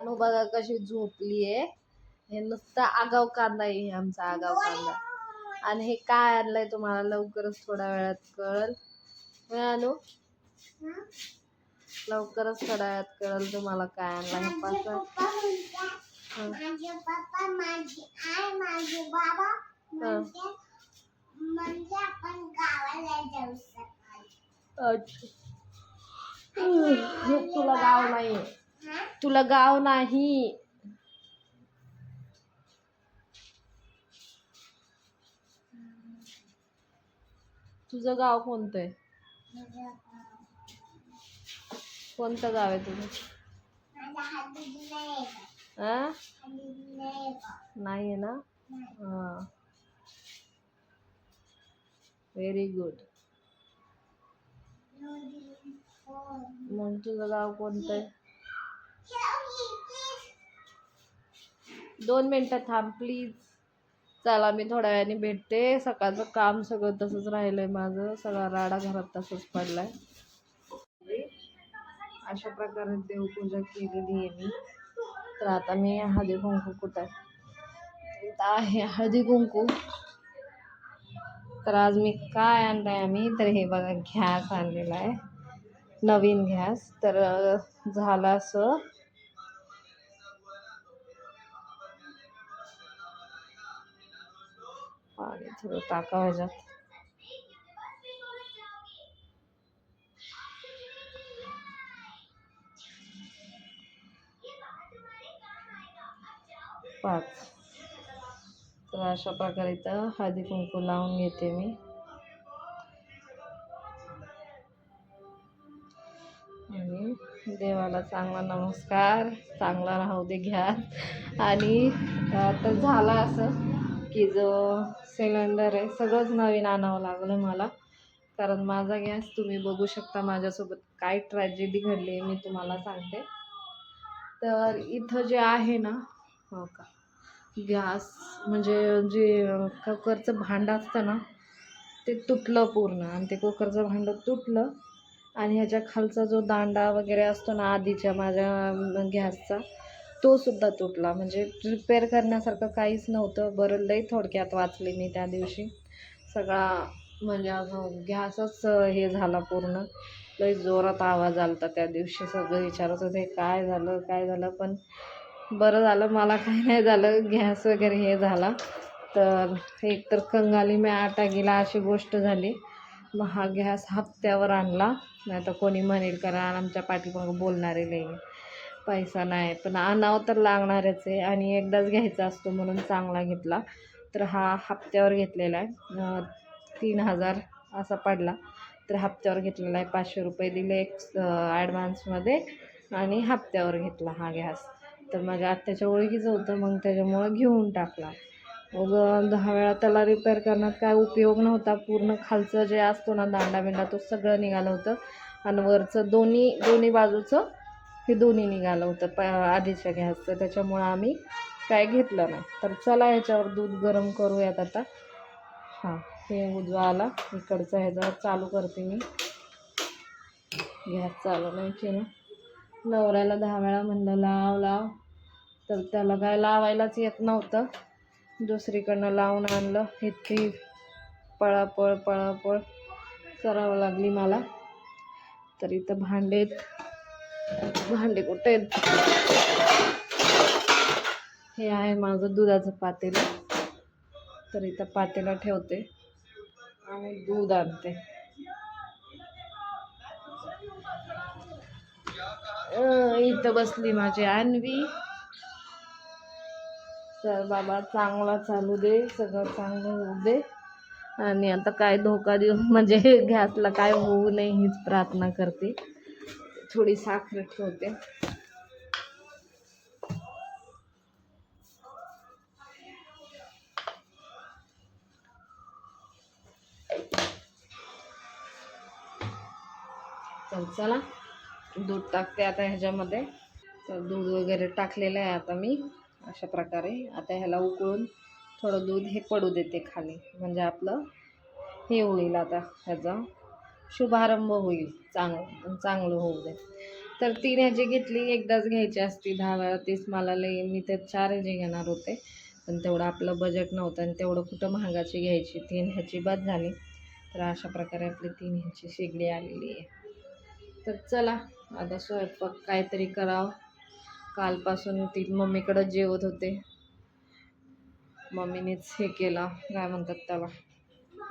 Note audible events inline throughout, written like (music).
अनु बघा कशी झोपली आहे. हे नुसता आगाव कांदा आहे आमचा आगाव कांदा. आणि हे काय आणलंय तुम्हाला लवकरच थोड्या वेळात कळल. अनु? लवकरच थोड्या वेळात कळल तुम्हाला काय आणलं हे पाच माझे पप्पा माझी आई माझे बाबा म्हणजे म्हणजे आपण गावाला जाऊ सकाळी तुला गाव नाही? तुला गाव नाही. तुझं गाव कोणतं आहे कोणतं गाव आहे तुझं? नाही आहे ना? हां. व्हेरी गुड मग तुझं गाव कोणतं आहे दोन मिनटं थांब प्लीज. चला मी थोड्या वेळाने भेटते. सकाळचं काम सगळं तसंच राहिलं आहे माझं. सगळा राडा घरात तसंच पडलाय. अशा प्रकारे देवपूजा केलेली आहे मी. तर आता मी हळदी कुंकू कुठं आहे? आहे हळदी कुंकू. तर आज मी काय आणलं आहे आम्ही? तर हे बघा घ्यास आणलेला आहे. नवीन घ्यास तर झालं असं. थोडं टाकावं ह्याच्यात. पाच. तर अशा प्रकारे इथं हळदी कुंकू लावून घेते मी. आणि देवाला चांगला नमस्कार चांगला राहू दे घ्या. आणि आता झालं असं. की जो सिलेंडर आहे सगळंच नवीन आणावं लागलं मला. कारण माझा गॅस तुम्ही बघू शकता माझ्यासोबत काय ट्रॅजेडी घडली आहे मी तुम्हाला सांगते. तर इथं जे आहे ना हो का गॅस म्हणजे जे कुकरचं भांडं असतं ना ते तुटलं पूर्ण आणि ते कुकरचं भांडं तुटलं आणि ह्याच्या खालचा जो दांडा वगैरे असतो ना आधीच्या माझ्या गॅसचा तो सुद्धा तुटला. म्हणजे रिपेअर करण्यासारखं काहीच नव्हतं. बरं लई थोडक्यात वाचले मी त्या दिवशी. सगळा म्हणजे असं गॅसच हे झाला पूर्ण. लई जोरात आवाज आला होता त्या दिवशी. सगळं विचारत होते काय झालं? काय झालं? पण बरं झालं. मला काही नाही झालं. गॅस वगैरे हे झाला. तर एक तर कंगाली मी आटा गेला अशी गोष्ट झाली. मग हा गॅस हप्त्यावर आणला. नाही तर कोणी म्हणेल कारण आमच्या पाठीमागं बोलणारे लई. पैसा नाही. पण आणावं तर लागणारच आहे. आणि एकदाच घ्यायचा असतो म्हणून चांगला घेतला. तर हा हप्त्यावर घेतलेला आहे. तीन हजार असा पडला. तर हप्त्यावर घेतलेला आहे. पाचशे रुपये दिले एक ॲडव्हान्समध्ये आणि हप्त्यावर घेतला हा गॅस. तर माझ्या आत्याच्या ओळखीचं होतं. मग त्याच्यामुळं घेऊन टाकला. मग दहा वेळा त्याला रिपेअर करण्यात काय उपयोग नव्हता. पूर्ण खालचं जे असतो ना दांडा बिंडा तो सगळं निघालं होतं. आणि वरचं दोन्ही दोन्ही बाजूचं हे दोन्ही निघालं होतं प आधीच्या गॅसचं. त्याच्यामुळं आम्ही काय घेतलं नाही. तर चला ह्याच्यावर दूध गरम करूयात आता. हां हे उजवा आला इकडचं ह्याच्यावर चालू करते मी. गॅस चालू नाही केलं. नवऱ्याला दहा वेळा म्हणलं लाव लाव. तर त्याला काय लावायलाच येत नव्हतं. दुसरीकडनं लावून आणलं. इतकी पळापळ पळापळ करावं लागली मला. तर इथं भांडे भांडे कुठे आहेत? हे आहे माझं दुधाचं पातेलं. तर इथं पातेला ठेवते आणि दूध आणते. इथं बसली माझी आणवी तर बाबा चांगला चालू दे सगळं चांगलं होऊ दे. आणि आता काय धोका देऊ (laughs) म्हणजे गॅसला काय होऊ नये हीच प्रार्थना करते. थोडी साखर ठेवते. चला दूध टाकते आता ह्याच्यामध्ये. तर दूध वगैरे टाकलेलं आहे आता मी अशा प्रकारे. आता ह्याला उकळून थोडं दूध हे पडू देते खाली. म्हणजे आपलं हे होईल आता ह्याचा. शुभारंभ होईल चांगलं चांगलं होऊ दे. तर तीन ह्याची घेतली एकदाच घ्यायची असती दहा वेळा तीच मला लई मी ते चार ह्याची घेणार होते. पण तेवढं आपलं बजेट नव्हतं आणि तेवढं कुठं महागाची घ्यायची तीन ह्याची बाद झाली. तर अशा प्रकारे आपली तीन ह्याची शेगडी आलेली आहे. तर चला आता स्वयंपाक काहीतरी करावं. कालपासून ती मम्मीकडं जेवत होते. मम्मीनेच हे केलं काय म्हणतात त्याला?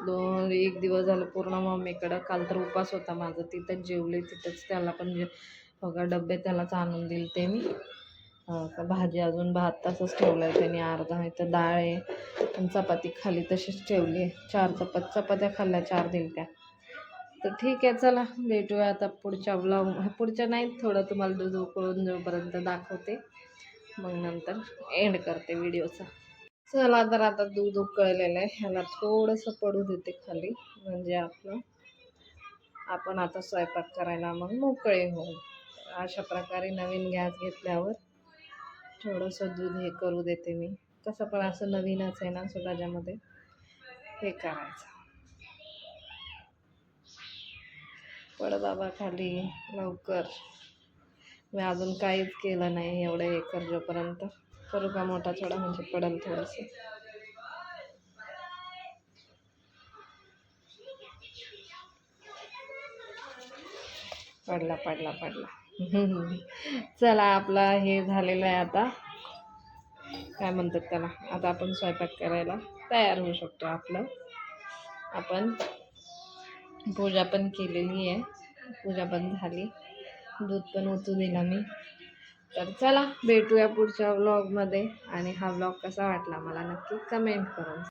दोन एक दिवस झालं पूर्ण मम्मीकडं. काल तर उपास होता माझा. तिथंच जेवले तिथंच त्याला पण जे बघा डबे त्यालाच आणून दिले ते मी. भाजी अजून भात तसंच ठेवलं आहे त्यांनी. अर्धा इथं डाळ आहे. आणि चपाती खाली तशीच ठेवली आहे. चार चपात चपात्या खाल्ल्या चार दिल त्या तर ठीक आहे चला. भेटूया आता पुढच्या ब्लॉग पुढच्या नाही थोडं तुम्हाला दूध उकळून जोपर्यंत दाखवते. मग नंतर एंड करते व्हिडिओचा चला तर आता दूध उकळलेलं आहे. ह्याला थोडंसं पडू देते खाली म्हणजे आपलं. आपण आता स्वयंपाक करायला मग मोकळे होऊ. अशा प्रकारे नवीन गॅस घेतल्यावर थोडंसं दूध हे करू देते मी. तसं पण असं नवीनच आहे ना सो त्याच्यामध्ये हे करायचं. पड बाबा खाली लवकर. मी अजून काहीच केलं नाही एवढं हे कर जोपर्यंत. करू का मोठा थोडा? म्हणजे पडेल थोडंसं. पडला पडला पडला. (laughs) चला आपला हे झालेलं आहे आता. काय म्हणतात त्याला? आता आपण स्वयंपाक करायला तयार होऊ शकतो आपलं. आपण पूजा पण केलेली आहे. पूजा पण झाली. दूध पण ओतू दिला मी. तर चला भेटूया पुढच्या व्लॉगमध्ये आणि हा व्लॉग कसा वाटला मला नक्की कमेंट करून